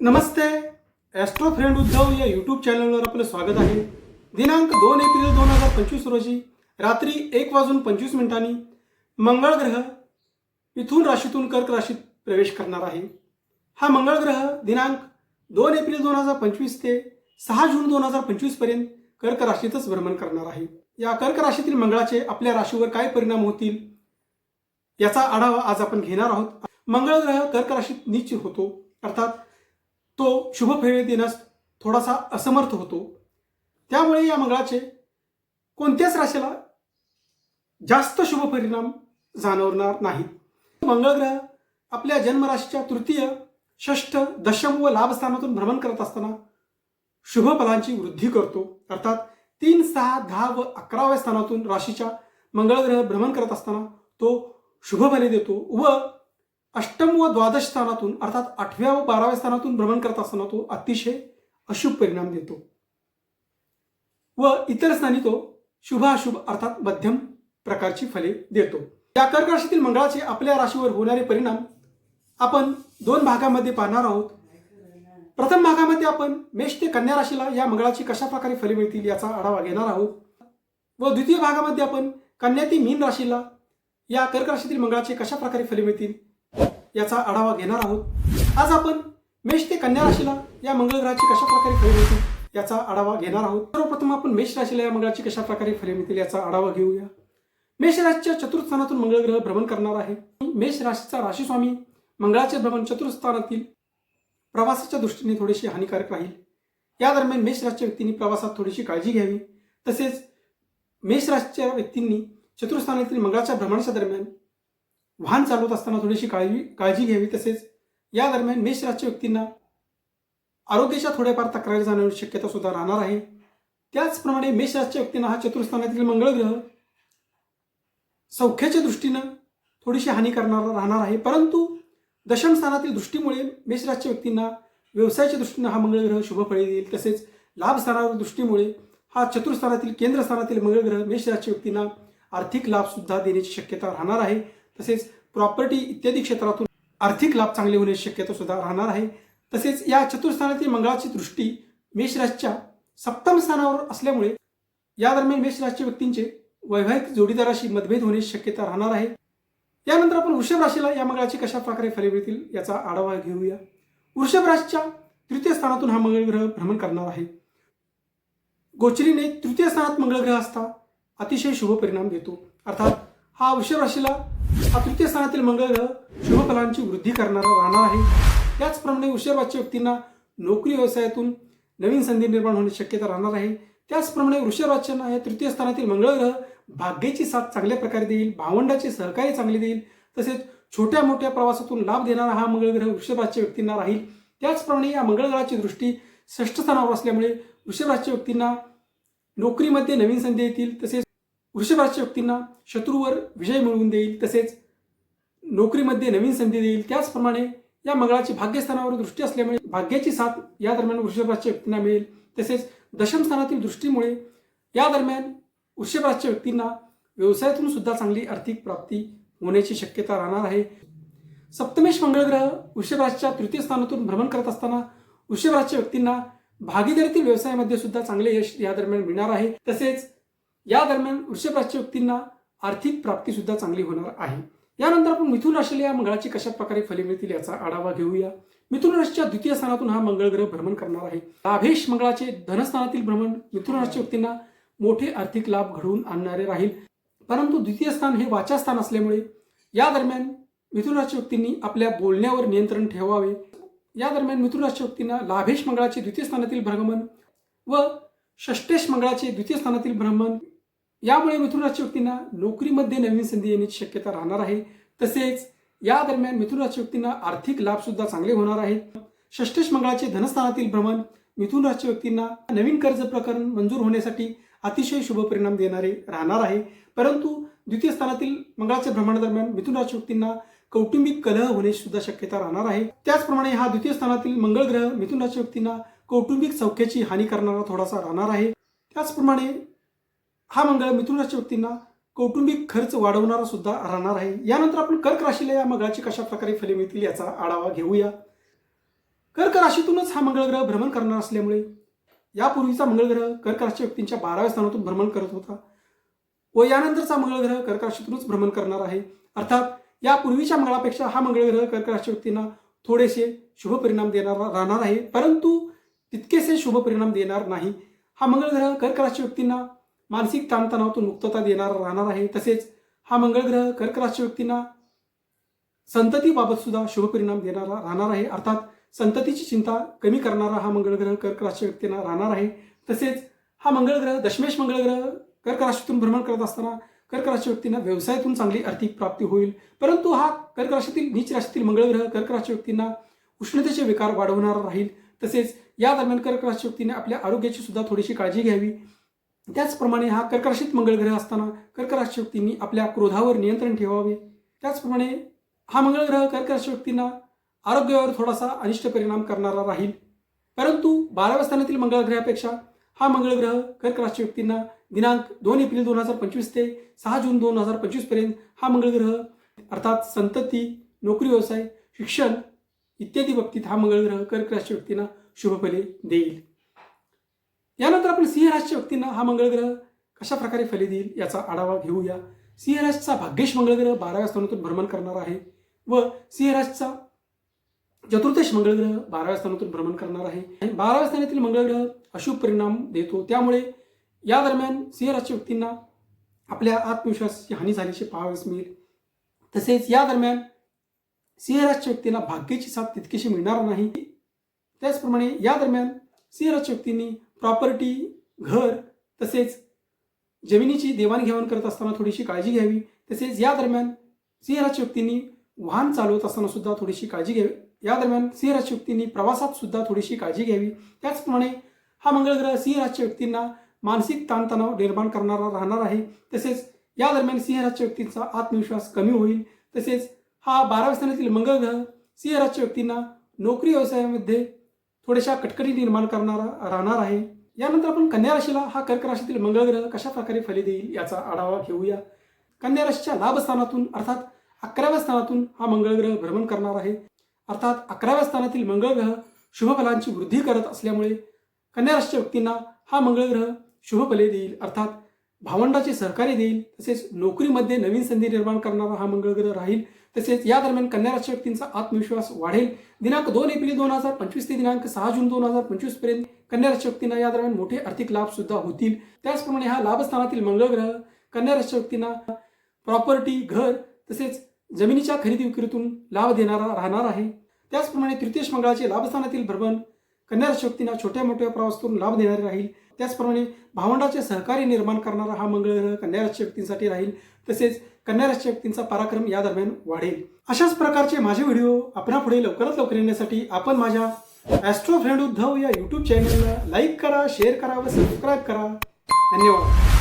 नमस्ते Austro friend Uddhav या YouTube चॅनलवर आपलं स्वागत आहे. दिनांक दोन एप्रिल दोन हजार पंचवीस रोजी रात्री एक वाजून पंचवीस मिनिटांनी मंगळ ग्रह मिथून राशीतून कर्क राशीत प्रवेश करणार आहे. हा मंगळ ग्रह दिनांक दोन एप्रिल दोन हजार पंचवीस ते सहा जून दोन हजार पंचवीसपर्यंत कर्क राशीतच भ्रमण करणार आहे. या कर्क राशीतील मंगळाचे आपल्या राशीवर काय परिणाम होतील याचा आढावा आज आपण घेणार आहोत. मंगळ ग्रह कर्क राशीत नीच होतो. अर्थात तो शुभ फेरे देण्यास थोडासा असमर्थ होतो. त्यामुळे या मंगळाचे कोणत्याच राशीला जास्त शुभ परिणाम जाणवणार नाहीत मंगळ ग्रह आपल्या जन्मराशीच्या तृतीय षष्ठ दशम व लाभ स्थानातून भ्रमण करत असताना शुभ फलांची वृद्धी करतो. अर्थात तीन सहा दहा व अकराव्या स्थानातून राशीच्या मंगळग्रह भ्रमण करत असताना तो शुभ फले देतो व अष्टम व द्वादश स्थानातून अर्थात आठव्या व बाराव्या स्थानातून भ्रमण करत असताना तो अतिशय अशुभ परिणाम देतो. व इतर स्थानी तो शुभ अशुभ अर्थात मध्यम प्रकारची फले देतो. या कर्क राशीतील मंगळाचे आपल्या राशीवर होणारे परिणाम आपण दोन भागामध्ये पाहणार आहोत. प्रथम भागामध्ये आपण मेष ते कन्या राशीला या मंगळाची कशा प्रकारे फले मिळतील याचा आढावा घेणार आहोत. व द्वितीय भागामध्ये आपण कन्या ते मीन राशीला या कर्क राशीतील मंगळाचे कशा प्रकारे फले मिळतील याचा आढावा घेणार आहोत. आज आपण मेष ते कन्या राशीला या मंगळ ग्रहाची कशा प्रकारे फळे मिळतील याचा आढावा घेणार आहोत. सर्वप्रथम आपण मेष राशीला या मंगळाची कशा प्रकारे फळे मिळतील याचा आढावा घेऊया. मेष राशीच्या चतुर्थ स्थानातून मंगळ ग्रह भ्रमण करणार आहे. मेष राशीचा राशीस्वामी मंगळाचे भ्रमण चतुर्थ स्थानातील प्रवासाच्या दृष्टीने थोडेसे हानिकारक राहील. या दरम्यान मेष राशीच्या व्यक्तींनी प्रवासात थोडीशी काळजी घ्यावी. तसेच मेष राशीच्या व्यक्तींनी चतुर्थस्थानातील मंगळाच्या भ्रमणाच्या दरम्यान वाहन चालवत असताना थोडीशी काळजी काळजी घ्यावी. तसेच या दरम्यान मेष राशीच्या व्यक्तींना आरोग्याच्या थोड्याफार तक्रारी जाणवण्याची शक्यता सुद्धा राहणार आहे. त्याचप्रमाणे मेष राशीच्या व्यक्तींना हा चतुर्थानातील मंगळग्रह सौख्याच्या दृष्टीनं थोडीशी हानी करणारा राहणार आहे. परंतु दशमस्थानातील दृष्टीमुळे मेष राशीच्या व्यक्तींना व्यवसायाच्या दृष्टीनं हा मंगळ ग्रह शुभ फळे देईल. तसेच लाभ स्थानावर दृष्टीमुळे हा चतुर्थानातील केंद्रस्थानातील मंगळग्रह मंगळ ग्रह मेष राशीच्या व्यक्तींना आर्थिक लाभसुद्धा देण्याची शक्यता राहणार आहे. तसेच प्रॉपर्टी इत्यादी क्षेत्रातून आर्थिक लाभ चांगले होण्याची शक्यता सुद्धा राहणार आहे. तसेच या चतुर्थानातील मंगळाची दृष्टी मेषराशीच्या सप्तम स्थानावर असल्यामुळे या दरम्यान मेषराजच्या व्यक्तींचे वैवाहिक जोडीदाराशी मतभेद होण्याची शक्यता राहणार आहे. यानंतर आपण वृषभ राशीला या मंगळाची कशा प्रकारे फले मिळतील याचा आढावा घेऊया. वृषभ राशीच्या तृतीय स्थानातून हा मंगळ ग्रह भ्रमण करणार आहे. गोचरीने तृतीय स्थानात मंगळ ग्रह असता अतिशय शुभ परिणाम देतो अर्थात हा वृषभ राशीला हा तृतीय स्थानातील मंगळ ग्रह शुभफलांची वृद्धी करणारा राहणार आहे. त्याचप्रमाणे वृषभ व्यक्तींना नोकरी व्यवसायातून नवीन संधी निर्माण होण्याची शक्यता राहणार आहे. त्याचप्रमाणे वृषभ या तृतीय स्थानातील मंगळ ग्रह भाग्याची साथ चांगल्या प्रकारे देईल भावंडाचे सहकार्य चांगले देईल तसेच छोट्या मोठ्या प्रवासातून लाभ देणारा हा मंगळ ग्रह वृषभाच्या व्यक्तींना राहील. त्याचप्रमाणे या मंगळ ग्रहाची दृष्टी षष्ठ स्थानावर असल्यामुळे वृषभाच्या व्यक्तींना नोकरीमध्ये नवीन संधी येतील तसेच वृषभाची व्यक्तींना शत्रूवर विजय मिळवून देईल तसेच नोकरीमध्ये नवीन संधी देईल. त्याचप्रमाणे या मंगळाची भाग्यस्थानावर दृष्टी असल्यामुळे भाग्याची साथ या दरम्यान वृषभाच्या व्यक्तींना मिळेल. तसेच दशमस्थानातील दृष्टीमुळे या दरम्यान वृषभाच्या व्यक्तींना व्यवसायातून सुद्धा चांगली आर्थिक प्राप्ती होण्याची शक्यता राहणार आहे. सप्तमेश मंगळ ग्रह वृषभ तृतीय स्थानातून भ्रमण करत असताना वृषभ व्यक्तींना भागीदारीतील व्यवसायामध्ये सुद्धा चांगले यश या दरम्यान मिळणार आहे. तसेच या दरम्यान वृषभ व्यक्तींना आर्थिक प्राप्ती सुद्धा चांगली होणार आहे. यानंतर आपण मिथुन राशीला या मंगळाची कशा प्रकारे फले मिळतील याचा आढावा घेऊया. मिथुन राशीच्या द्वितीय स्थानातून हा मंगळ ग्रह भ्रमण करणार आहे. लाभेश मंगळाचे धनस्थानातील भ्रमण मिथुन राशीच्या व्यक्तींना मोठे आर्थिक लाभ घडवून आणणारे राहील. परंतु द्वितीय स्थान हे वाचा स्थान असल्यामुळे या दरम्यान मिथुन राशीच्या व्यक्तींनी आपल्या बोलण्यावर नियंत्रण ठेवावे. या दरम्यान मिथुन राशीच्या व्यक्तींना लाभेश मंगळाचे द्वितीय स्थानातील भ्रमण व षष्टेश मंगळाचे द्वितीय स्थानातील भ्रमण यामुळे मिथुन राशीच्या व्यक्तींना नोकरीमध्ये नवीन संधी येण्याची शक्यता राहणार आहे. तसेच या दरम्यान मिथुन राशीच्या व्यक्तींना आर्थिक लाभ सुद्धा चांगले होणार आहेत. षष्टेश मंगळाचे धनस्थानातील भ्रमण मिथुन राशी व्यक्तींना नवीन कर्ज प्रकरण मंजूर होण्यासाठी अतिशय शुभ परिणाम देणारे राहणार आहे. परंतु द्वितीय स्थानातील मंगळाच्या भ्रमणादरम्यान मिथुन राशी व्यक्तींना कौटुंबिक कलह होण्याची सुद्धा शक्यता राहणार आहे. त्याचप्रमाणे हा द्वितीय स्थानातील मंगळ ग्रह मिथुन राशी व्यक्तींना कौटुंबिक सौख्याची हानी करणारा थोडासा राहणार आहे. त्याचप्रमाणे हा मंगळ मिथुन राशी व्यक्तींना कौटुंबिक खर्च वाढवणारा सुद्धा राहणार आहे. यानंतर आपण कर्क राशीला या मंगळाची कशा प्रकारे फले मिळतील याचा आढावा घेऊया. कर्क राशीतूनच हा मंगळग्रह भ्रमण करणार असल्यामुळे यापूर्वीचा मंगळग्रह कर्क राशी व्यक्तींच्या बाराव्या स्थानातून भ्रमण करत होता. व यानंतरचा मंगळग्रह कर्क राशीतूनच भ्रमण करणार आहे. अर्थात यापूर्वीच्या मंगळापेक्षा हा मंगळ ग्रह कर्क राशी व्यक्तींना थोडेसे शुभ परिणाम देणारा राहणार आहे. परंतु तितकेसे शुभ परिणाम देणार नाही. हा मंगळग्रह कर्क राशी व्यक्तींना मानसिक ताणतणावातून मुक्तता देणारा राहणार आहे. तसेच हा मंगळ ग्रह कर्क राशी व्यक्तींना संततीबाबत सुद्धा शुभ परिणाम देणारा राहणार आहे. अर्थात संततीची चिंता कमी करणारा हा मंगळ ग्रह कर्क राशी व्यक्तींना राहणार आहे. तसेच हा मंगळ ग्रह दशमेश मंगळ ग्रह कर्क राशीतून भ्रमण करत असताना कर्क राशी व्यक्तींना व्यवसायातून चांगली आर्थिक प्राप्ती होईल. परंतु हा कर्क राशीतील नीच राशीतील मंगळ ग्रह कर्क राशी व्यक्तींना उष्णतेचे विकार वाढवणारा राहील. तसेच या दरम्यान कर्क राशी व्यक्तीने आपल्या आरोग्याची सुद्धा थोडीशी काळजी घ्यावी. त्याचप्रमाणे हा कर्कराशीत मंगळ ग्रह असताना कर्क व्यक्तींनी आपल्या क्रोधावर नियंत्रण ठेवावे. त्याचप्रमाणे हा मंगळ ग्रह कर्कराशी व्यक्तींना आरोग्यावर थोडासा अनिष्ट परिणाम करणारा राहील. परंतु बाराव्या स्थानातील मंगळ ग्रहापेक्षा हा मंगळ ग्रह कर्क व्यक्तींना दिनांक दोन एप्रिल दोन हजार पंचवीस ते सहा जून दोन हजार पंचवीसपर्यंत हा मंगळ ग्रह अर्थात संतती नोकरी व्यवसाय शिक्षण इत्यादी बाबतीत हा मंगळ ग्रह कर्क व्यक्तींना शुभफले देईल. यानंतर आपण सिंहराजच्या व्यक्तींना हा मंगळग्रह कशा प्रकारे फले देईल याचा आढावा घेऊया. सिंहराजचा भाग्येश मंगळग्रह बाराव्या स्थानातून भ्रमण करणार आहे व सिंहराजचा चतुर्दश बाराव्या स्थानातून भ्रमण करणार आहे. आणि बाराव्या स्थानातील मंगळग्रह अशुभ परिणाम देतो. त्यामुळे या दरम्यान सिंहराशच्या व्यक्तींना आपल्या आत्मविश्वासाची हानी झाल्याचे पाहावयास मिळेल. तसेच या दरम्यान सिंहराशच्या व्यक्तींना भाग्याची साथ तितकीशी मिळणार नाही. त्याचप्रमाणे या दरम्यान सिंहराशच्या व्यक्तींनी प्रॉपर्टी घर तसेच जमिनीची देवाणघेवाण करत असताना थोडीशी काळजी घ्यावी. तसेच या दरम्यान सिंह व्यक्तींनी वाहन चालवत असताना सुद्धा थोडीशी काळजी घ्यावी. या दरम्यान सिंह व्यक्तींनी प्रवासात सुद्धा थोडीशी काळजी घ्यावी. त्याचप्रमाणे हा मंगळ ग्रह सिंह व्यक्तींना मानसिक ताणतणाव निर्माण करणारा राहणार आहे. तसेच या दरम्यान सिंह व्यक्तींचा आत्मविश्वास कमी होईल. तसेच हा बाराव्या स्थानातील मंगळ ग्रह सिंह व्यक्तींना नोकरी व्यवसायामध्ये थोड्याशा कटकटी निर्माण करणारा राहणार आहे. यानंतर आपण कन्या राशीला हा कर्क राशीतील मंगळ ग्रह कशा प्रकारे फले देईल याचा आढावा घेऊया. कन्या राशीच्या लाभस्थानातून अर्थात अकराव्या स्थानातून हा मंगळ ग्रह भ्रमण करणार आहे. अर्थात अकराव्या स्थानातील मंगळ ग्रह शुभफलांची वृद्धी करत असल्यामुळे कन्या राशीच्या व्यक्तींना हा मंगळ ग्रह शुभफले देईल. अर्थात भावंडाचे सहकार्य देईल. तसेच नोकरीमध्ये नवीन संधी निर्माण करणारा हा मंगळ ग्रह राहील. तसेच या दरम्यान कन्या राशी व्यक्तींचा आत्मविश्वास वाढेल. दिनांक दोन एप्रिल दोन हजार पंचवीस ते दिनांक सहा जून दोन हजार पंचवीसपर्यंत कन्या राशी व्यक्तींना या दरम्यान मोठे आर्थिक लाभ सुद्धा होतील. त्याचप्रमाणे हा लाभस्थानातील मंगळग्रह कन्या राशी व्यक्तींना प्रॉपर्टी घर तसेच जमिनीच्या खरेदी विक्रीतून लाभ देणारा राहणार आहे. त्याचप्रमाणे तृतीयश मंगळाचे लाभस्थानातील भ्रमण कन्या राशी व्यक्तींना छोट्या मोठ्या प्रवासातून लाभ देणारे राहील. त्याचप्रमाणे भावंडाचे सहकार्य निर्माण करणारा हा मंगळ ग्रह कन्या व्यक्तींसाठी राहील तसेच कन्या व्यक्तींचा पराक्रम या दरम्यान वाढेल. अशाच प्रकारचे माझे व्हिडिओ आपणापुढे लवकरात लवकर येण्यासाठी आपण माझ्या ॲस्ट्रो फ्रेंड उद्धव या यूट्यूब चॅनलला लाईक करा शेअर करा व सबस्क्राईब करा. धन्यवाद.